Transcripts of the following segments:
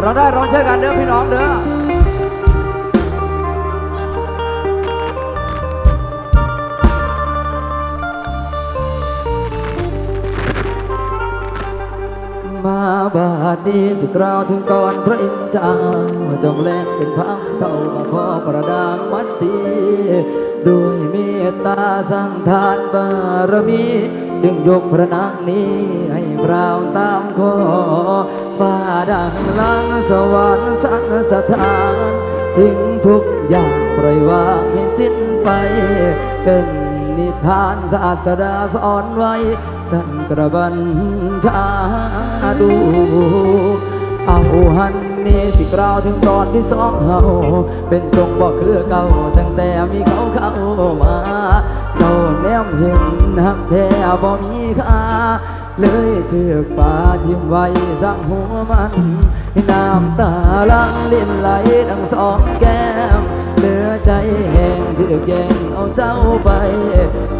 เราได้ร้องเช่นกันเด้อพี่น้องเด้อมาบาดนี้สิกราวถึงตอนพระอินทร์จ้าจงแลกเป็นพังเท่ามาขอประดางมัดสี ด้วยเมตตาสร้างทานบารมี จึงยกพระนางนี้ให้พราวตามขอฟ้าดังลังสวรรค์สังสถานทิ้งทุกอย่างปล่อยวางให้สิ้นไป เป็นนิทานศาสดาสอนไว้ สั่นกระบันชาดู เอาหันนี่สิกล่าวถึงตอนที่สองเฮาเป็นทรงบอกคือเก่าตั้งแต่มีเขาเข้ามา เจ้าแนมเห็นหักแท้บ่มีค่าเลยเชือกป่าทิมไว้สั่งหัวมันน้ำตาลังลิ้นไหลดังสองแก้มเหลือใจแห้งเถือกแย่งเอาเจ้าไป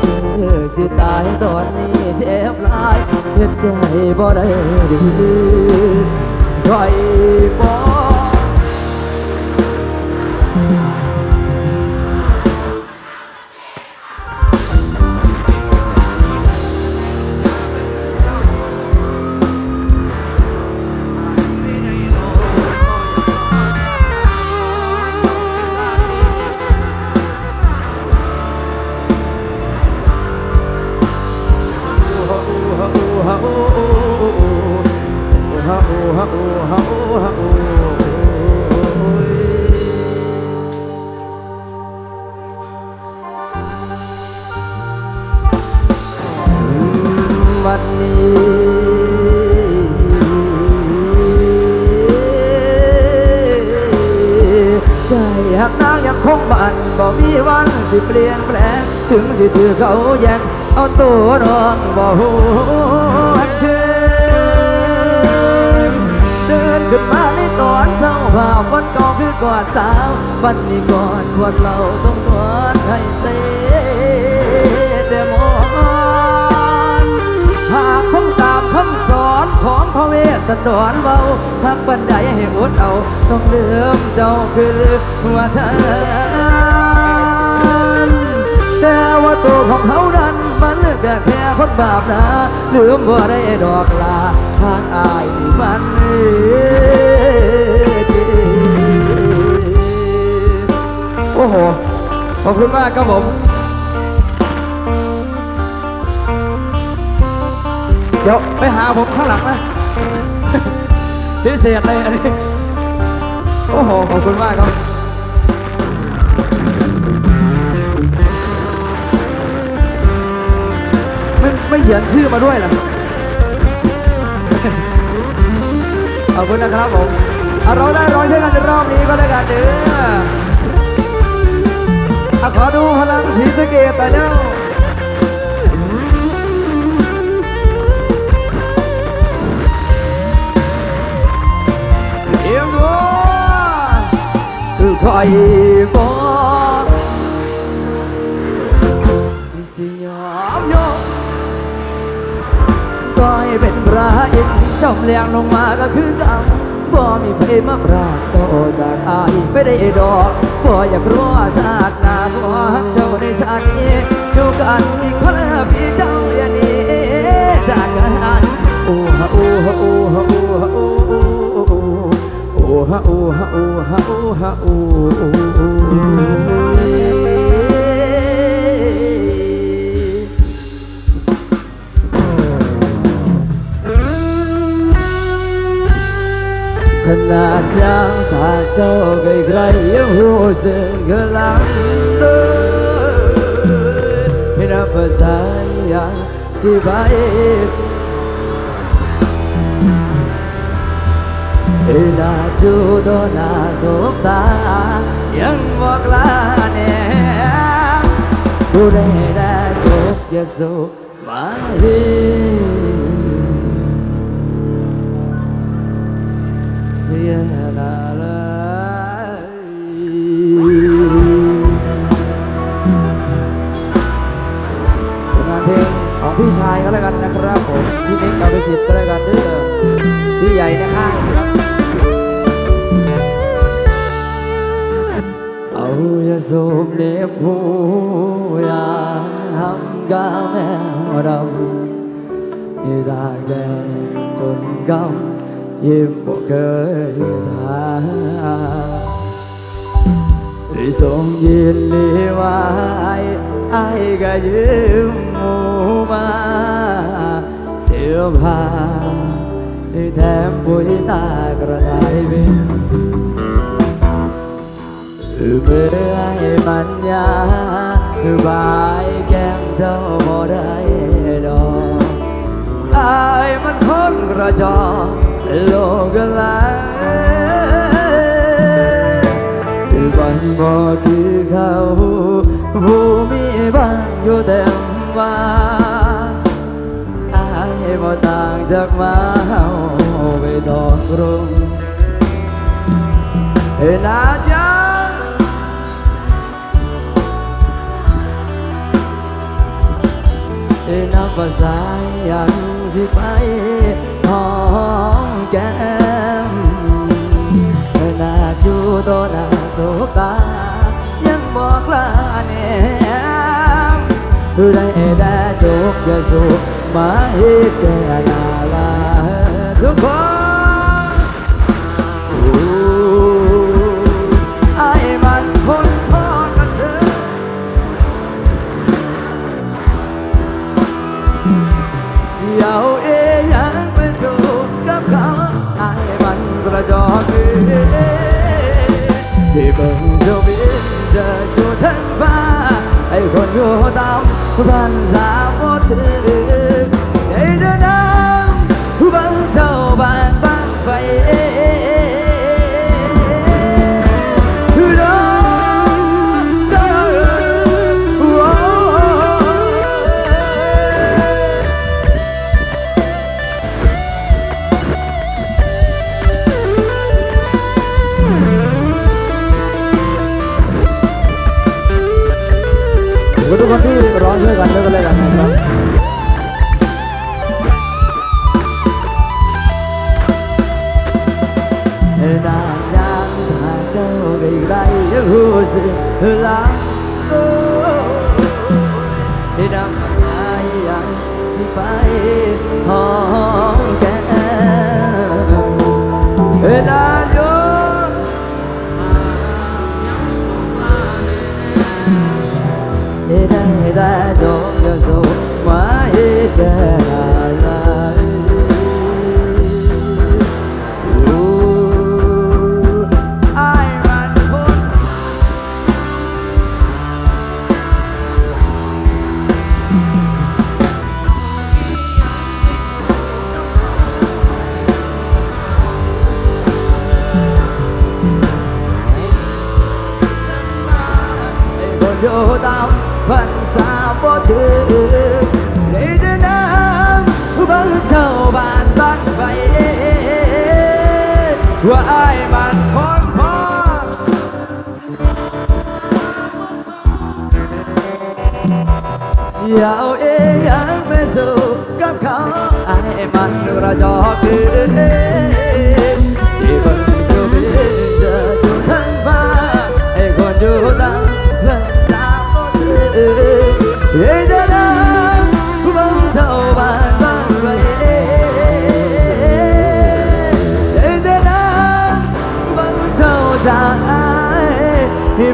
คือสิตายตอนนี้เจ็บหลายเห็นใจบ่ได้ดี ใครบอก น้องบ่หูถึงเดินขึ้นมาในตอนเศร้าภาพวันก่าคือกอดสาววันนี้ก่อนควรเราต้องนวดให้เสแต่มอนหากคงตามคำสอนของพระเวสสันดรเบาหากบันไดให้อดเอาต้องลืมเจ้าคือลืมว่าท่านแต่ว่าตัวของเขานั้ มันก็แค่คนบาปนะลืมว่าได้ดอกลาทางอายมันโอ้โห ขอบคุณมากครับผมเดี๋ยวไปหาผมข้างหลังนะพิเศษเลยอันนี้ โอ้โห ขอบคุณมากครับ ไม่เขียนชื่อมาด้วยเหรอขอบคุณนะครับผมเราได้ร้องใช้กันในรอบนี้ก็ได้กันเด้อขอดูพลังสีสเกตแต่อยแล้วเอียงตัวคือใครบอกที่สยามยอม ก้อยเป็นพระอินทร์เจ้าเลี้ยงลงมาก็คือกันบ่มีเพมาปราบเจ้าจากอายไม่ได้ดอกบ่อยากรู้ว่าศาสนาบ่ฮักเจ้าในชาตินี้อยู่กันอีกคนละพี่เจ้า ยังสาเจ้าใครใครๆยังหูสึกกำลังเดินไม่นับภาษ พี่ชายก็แล้วกันนะครับผมพี่นิกเอาไปสิทธิ์ก็แล้วกันเด้อพี่ใหญ่ในค่ายนะครับเอาอย่าสูบเล็บหูอย่าทำกาแมวดำที่ตากแดดจนกำยิ้มบ่เคยทาที่ส่งยินลีไว้ไอ้ก็ยืม มาเสื้อผ้าที่แถมปุ๋ยตากระต่ายบินคือเมื่อให้มันยาคือบายแก้มเจ้าบ่ได้ดอกอายมันคนกระจอกโลกลายวันบ่คือเขาผู้มีบ้านอยู่เต็มว่า บ่ต่างจากมาเฮาไปดอกรุงเห็นาจังนับภาษายังสิไปหอมแก้มนาอยู่ต่อหน้าโสกายังบอกลาแนมได้แต่จบอย่าสูบ มาให้แก่นาลาทุกคนไอ้มันคนพ่อกับเธอเสียวเอยังไปสู่กับเขาไอ้มันกระจอกเองที่เบิ่งเจ้าบินจะอยู่ทั้งฟ้า ไอ้คนอยู่ต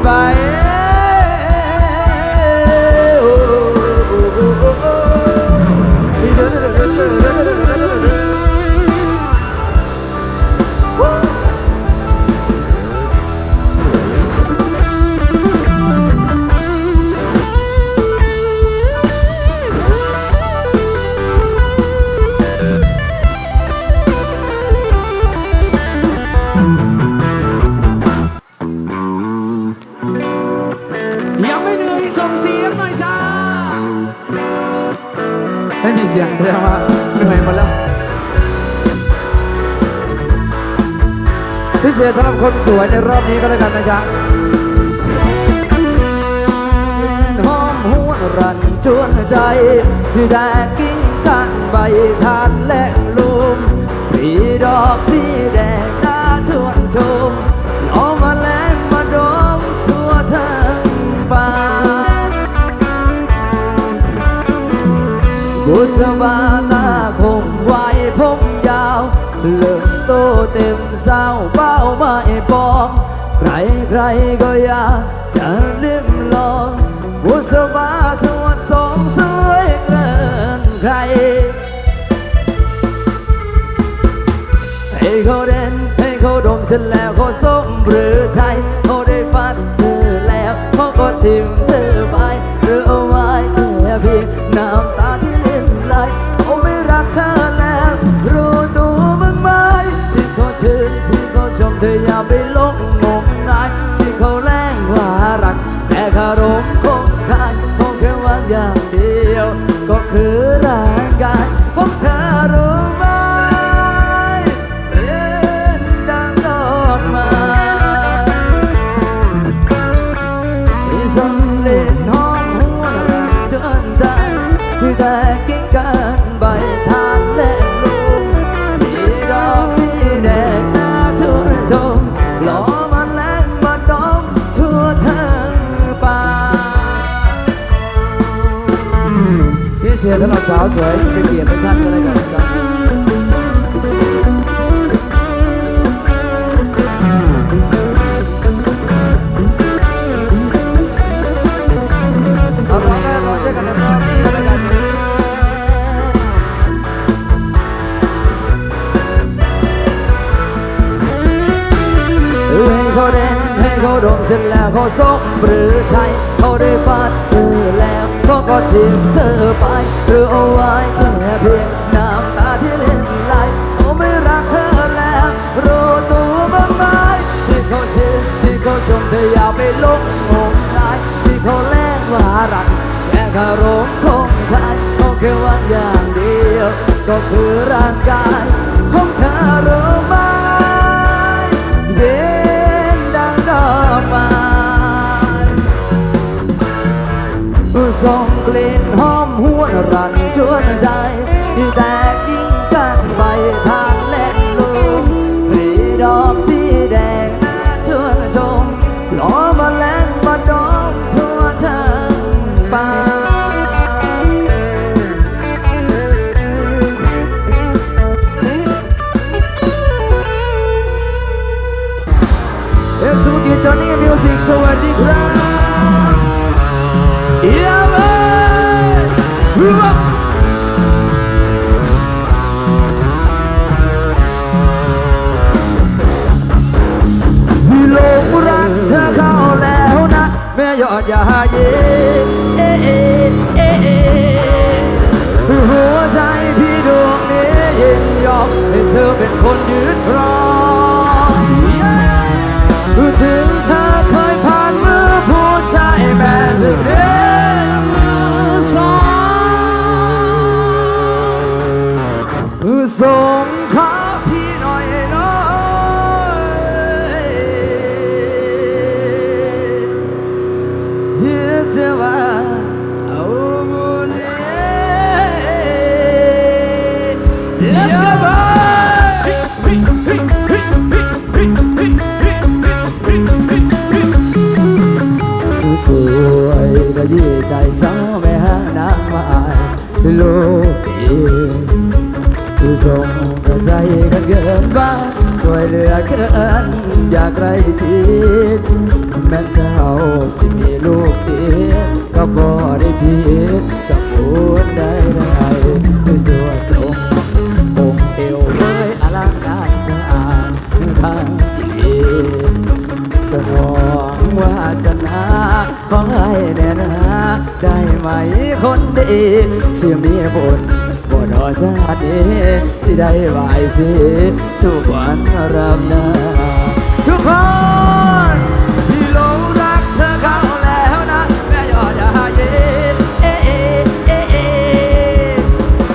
อ้ไส่งเสียงหน่อยจ้า ไม่มีเสียงแสดงว่าเหนื่อยหมดแล้ว พิเศษสำหรับคนสวยในรอบนี้ก็แล้วกันนะจ๊ะหอมหวนรันชวนใจแต่กิ้งกันใบทานแหละลุมผีดอกสีแดงน่าชวนชม บุษบาตาคงไว้ผมยาวเลิมโตเต็มเศร้าเป้าไม่ปอง ใครใครก็อยากจะลิ้มลองบุษบาสวดสงสวยเกินใครให้เขาเด่นให้เขาดมเสร็จแล้วเขาสมหรือไทยเขาได้ฟัดเธอแล้วเขาก็ทิ้ง เสียสำหรับสา เขาดมเสร็จแล้วเขาส่งหรือไทยเขาได้ฟัดเธอแล้วเขาก็ทิ้งเธอไปหรือเอาไว้แค่เพียงน้ำตาที่เล่นไหลเขาไม่รักเธอแล้วรู้ตัวบ้างไหมที่เขาชื่นที่เขาชมเธออย่าไปลงงมงายที่เขาแลกว่ารักแค่คารมคงคายเขาแค่วังอย่างเดียว ก็คือร่างกาย สวัสดีครับเยี่ยมเลยวพี่หลงรักเธอเข้าแล้วนะ แม่ยอดอย่าเย่เอ๊เอเอเอหัวใจพี่ดวงนี้ยินยอมให้เธอเป็นคนยืนรอ ใจสาวแม่หานางมาอายลูกดีผู้ทรงกระใจกันเกินบ้าสวยเหลือเกินอยากไรชิดแม่เจ้าสิมีลูกตีก็บ่ได้ผิดกับคนใดได้ผู้สวย ได้ไหมคนดีเสียมีบุญบนอสาดีสิได้ไหวสิสู่ขวัญรับนาทุกคนที่หลงรักเธอเข้าแล้วนะ แม่ยอดอย่าเย็นเอ๊ะเอเอเอ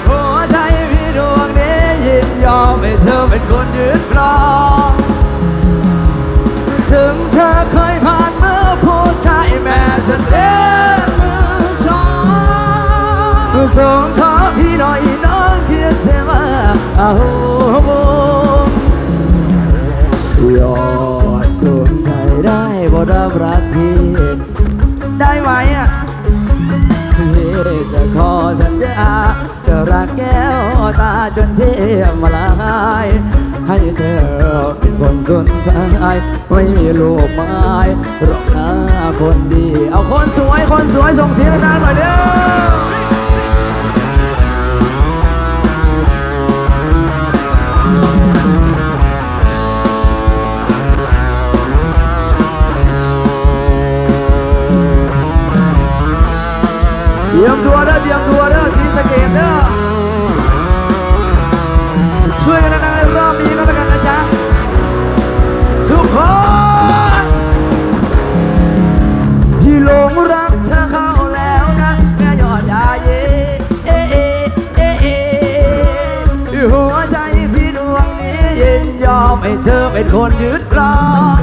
หัวใจพี่ดวงนี้ยินยอมให้เธอเป็นคน สงขอพี่หน่อยน้องเขียนเสมาอาบงยอดดวงใจได้บ่รับรักพี่ได้ไหมอะพี่จะขอสัญญาจะรักแก้วตาจนเทียมลายให้เธอเป็นคนสุดท้ายไม่มีลูกไม้หรอกนะคนดี เอาคนสวยคนสวยส่งเสียงดังหน่อยเด้อ ตรียมตัวเด้อเตรียมตัวเด้อสีสะเกตเด้อช่วยกันดังๆในรอบนี้ก็แล้วกันนะจ๊ะทุกคนพี่หลงรักเธอเข้าแล้วนะแม่ยอดยาเย่เอเอเอเอหัวใจพี่ดวงนี้ยินยอมให้เธอเป็นคนยึดครอง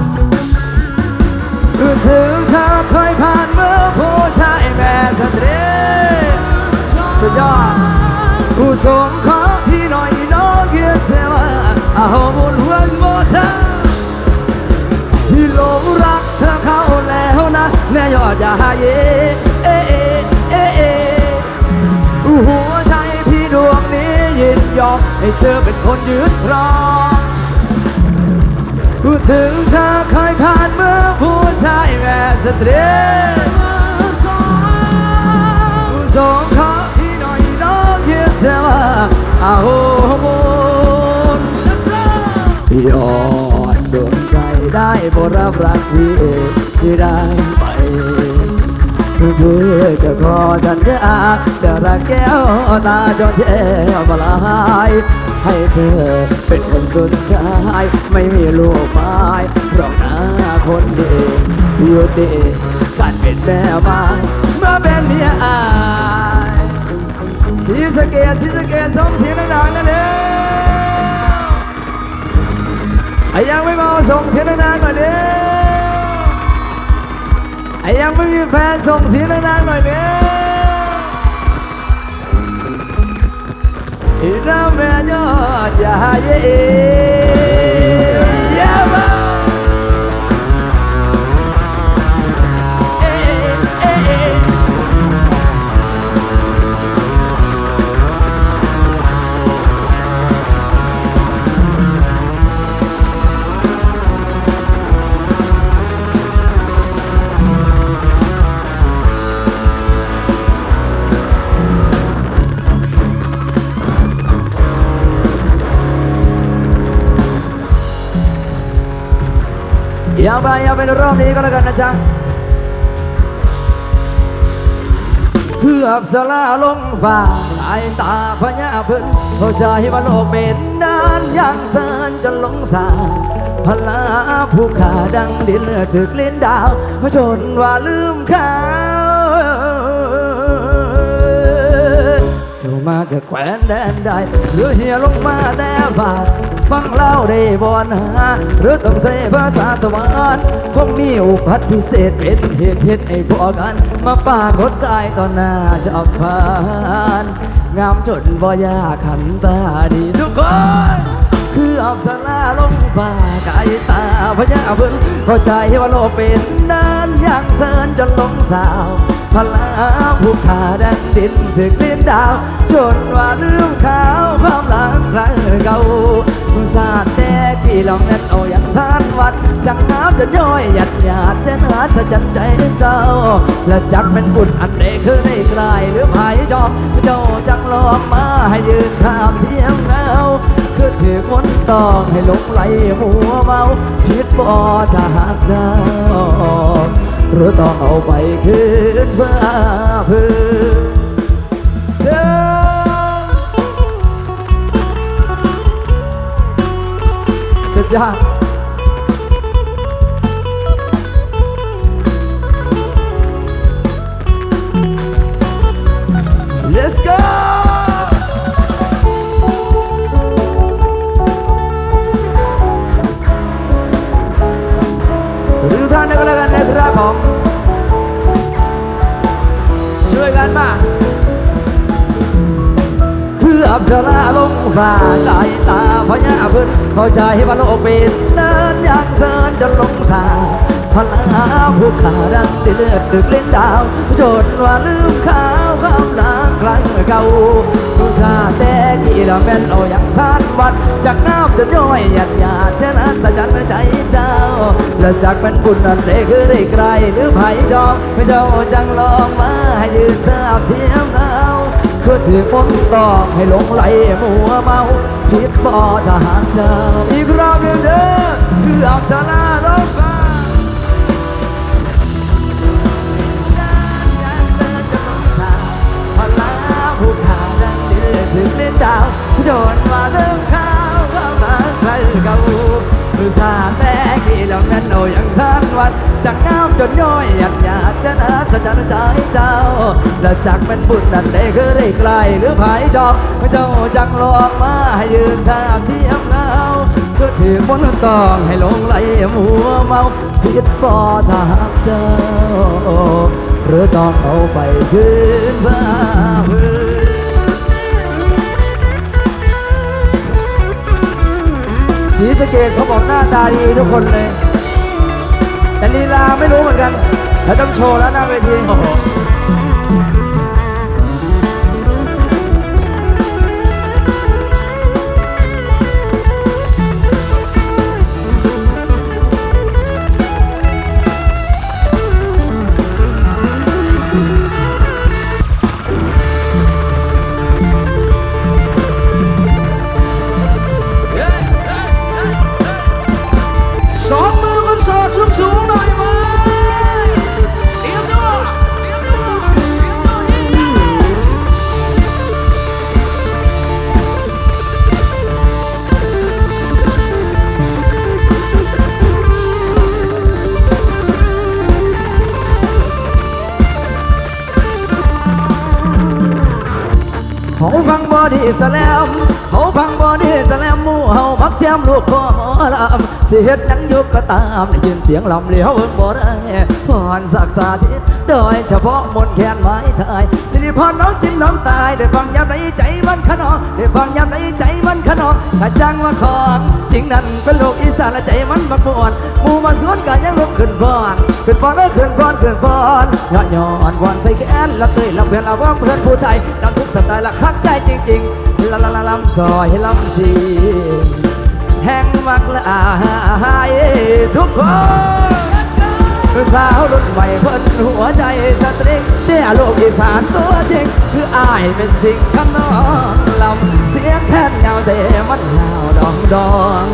ายแม่สตรีสุดยอดผู้สงขอพี่หน่อยน้องเกียรติเสว่าอาบุญหวนโมเธอพี่หลงรักเธอเข้าแล้วนะแม่ยอดอยาเยเอเอเอเอหัวใจพี่ดวงนี้ยินยอมให้เธอเป็นคนยึดครอพูดถึงเธอเคยผ่านเมื่อผู้ชายแม่สตรี สองขอพี่หน่อยน้องเยียเสียว่าอาโหบุญยอดดวงใจได้บรับรักพี่เอ๋ที่ได้ไปเพื่อจะขอสัญญาจะรักแก้วตาจนเทวลายให้เธอเป็นคนสุดท้าย ไม่มีลูกไม้เพราะหน้าคนดีอยู่ดีกันเป็นแม่ไม้เมื่อเป็นเมียอาย สีสเกตสีสเกตสองเสียงดังๆนั่นเองไอยังไม่เมาส่งเสียงดังๆหน่อยเด้อไอยังไม่มีแฟนส่งเสียงดังๆหน่อยเด้ออีเราแม่ยอดอย่าเย่อย่ามา ย่าไปอย่าเป็นรอบนี้ก็แล้วกันนะจ๊ะเพื่อสลาลงฟ้าสายตาพญาเพิ่นเข้าใจว่าโลกเป็นนานอย่างเสินจนหลงสาพลาผู้ขาดังดินถึกลิ้นดาวจนว่าลืมเขาเจ้ามาจากแคว้นแดนใดหรือเฮียลงมาแต่บาด ฟังเล่าได้บ่นาหรือต้องใช้ภาษาสวรรค์คงมีอุปัติพิเศษเป็นเหตุเหตุให้พอกัน มาปากฏกายต่อหน้าชาวพานงามจนบ่ยาขันตาดีทุกคนคืออับสลาลงฟ้ากายตาพญาเพิ่งเข้าใจว่าโลกเป็นนานอย่างเสินจนลงสาว พลาผู้ขาดังดินถึงดินดาว จนว่าลืมขาวความหลังครั้งเก่ามุสาดแต่กี่ลองนั้นเอาอย่างทานวัด จังน้ำจะย่อยหยัดหยาดเส้นหาจะจัดใจเจ้า และจักเป็นบุญอันเดคือในกลายหรือภายจอเจ้าจังลองมาให้ยืนข้ามเทียมเงาคือถือมนต์ต้องให้หลงไหลหัวเมาผิดบ่ถ้าหากเจ้า หรือต้องเอาไปคืนเพื่อพื้นเสียสุดยอด Let's go ท่านก็แล้วกันนะครับผมช่วยกันมาคืออับสราลงฟ้าไกลตาพญาพื้นเข้าใจว่าโลกเป็นเดินอย่างเสินจนลงสาพลาผู้ขาดังที่เลือดดึกเล่นดาวจนว่าลืมขาวความรักครั้งเก่าทุสาแต่กี่ดอกแม่นเอาอย่างทาน วัด จากน้ำจนย้อยหยาดหยาดเส้นอันสัจันใจเจ้า และจากเป็นบุญนั้นได้คือได้ไกลหรือไผ่จองไม่เจ้าจังลองมาให้ยืนทาบเทียมเงาคือถือมนตองให้หลงไหลมัวเมาผิดบ่ทหารเจ้าอีกรอบหนึ่งเด้อคืออับสราลงฟ้า ถึงเล่นดาวจนว่าเริ่มข้าวก็มาใครเก่าอุตส่าห์แต่กี่ล้วนั้นโอ้ยังทันวันจากน้ำจนย้อยหยาดหยาดจะน่าสะใจใจเจ้า และจากเป็นบุญนั้นได้คือได้ไกลหรือภายจอมเจ้าจังลองมาให้ยืนทางทียมเงาก็ถือมนต์ต้องให้ลงไหลมัวเมาผิดบ่ถ้าหากเจ้า หรือต้องเอาไปคืนบ้า สีสเกตเขาบอกหน้าตาดีทุกคนเลย แต่ลีลาไม่รู้เหมือนกันแล้วต้องโชว์แล้วหน้าเวทีโอ้โห แจมลูกพ่อหมอลำสิเฮ็ดหยังอยู่ก็ตามได้ยินเสียงลำเลี้ยวเบิ่งบ่ได้พรศักดิ์สาธิตโดยเฉพาะมนต์แคนไม้ไทยสิริพรน้องจิ้มน้องตายได้ฟังยามใดใจมันขนองได้ฟังยามใดใจมันขนองกะจังว่าของจริงนั่นเป็นลูกอีสานและใจมันบักม่วนหมู่มาสวนกันยังลุกขึ้นฟ้อนขึ้นฟ้อนเอ้ยขึ้นฟ้อนขึ้นฟ้อนยอดยอนวอนใส่แขนละเตยละเพื่อนละว่างเพื่อนผู้ไทยนำทุกสไตล์ละคักใจจริงๆละละละลำซอยลำสี แห่งมักละอายทุกคนสาวรุ่นใหม่เพิ่นหัวใจสตริงเตี้ยโลกอีสานตัวจริง คืออายเป็นสิ่งข้างนอกลำเสียงแค่นยาวใจมันยาวดองดอง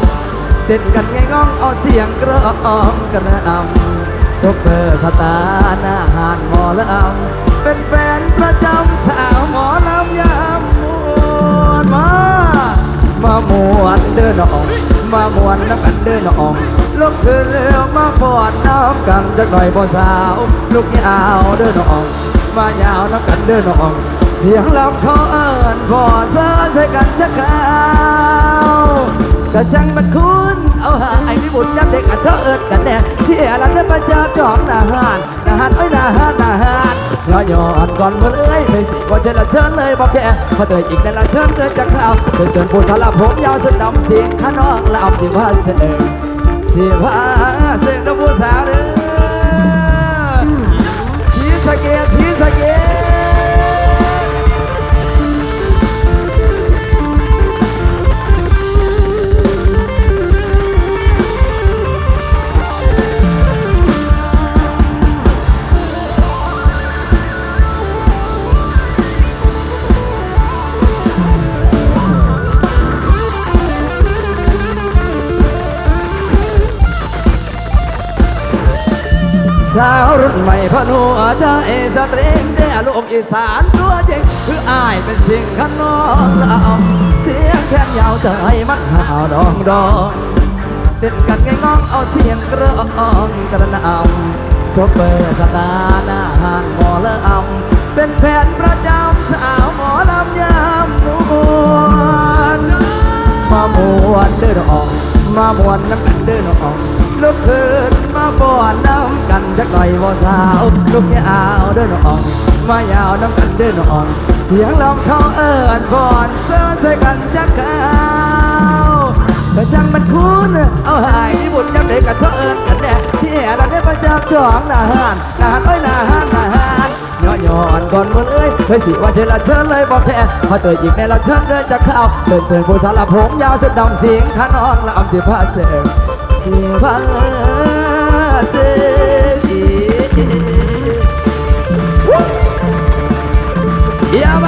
เต้นกันไงง้องเอาเสียงกระออมกระอำซุปเปอร์สตาร์หน้าหานหมอลำเป็นแฟนประจำสาวหมอลำยามมวนมา มามวนเดินออกมามวนน้ำกันเดินออกลุกขึ้นเร็วมาปอดน้ำกันจะหน่อยบ่สาว ลูกยาวเดินออกมายาวน้ำกันเดินออกเสียงลำเขาเอิญพอเธอใส่กันจะขาวแต่จังมันคุ้น เอาหาไอ้นี่บุญยันเด็กกับเธอเอิญกันแน่เชี่ยหลังนั้นมาเจอจอมนาหานนาหานไอ้นาหานนาหานรอยอดก่อนเมื่อเอ้ยไม่สิว่าเชิญละเชิญเลยบอกแค่พอเตยอีกในละเชิญเกินจากข่าวเดินเชิญผู้สารผมยาวสุดดำเสียงข้างนอกลำที่ว่าเสียงเสียว่าเสียงกับผู้สาวเด้อสีสะเกดสีสะเก สาวรุ่นใหม่พะนัวใจสตริงแต่ลูกอีสานตัวจริงคืออายเป็นสิ่งข้างนอกลำเสียงแค่ยาวใจมันหาวดองดองเต้นกันไงง้องเอาเสียงกระอองกระนำโซเปอร์สตาร์หน้าหานหมอละอำเป็นแฟนประจำสาวหมอลำยามมวนมามวนเดินออกมามวนน้ำกันเดินออก ลูกเพินมาบ่อน้ำกันจะก่อยบ่สาวลูกเนี่ยเอาเดินอ่อนมายาวน้ำกันเดินอ่อน เสียงลำเขาเอิญบ่อนเสื้อใส่กันจักเขาแต่จังมันคุ้นเอาหายมีบุญยังเด็กกับเธอเอิญกันแน่ที่เราได้ประจับจองนาหันนาหันอ้อยนาหานนาหันย้อนย้อนก่อนมันเอ้ยเฮ้ยสิว่าเชิญละเชิญเลยบอกแพ้พอเตยอีกแม่ละเชิญเดินจะเข้าเดินเชิญผู้สาวลรผมยาวเสุดดำเสียงขานองละอำสียงพาเสียง ሲባስል ያባ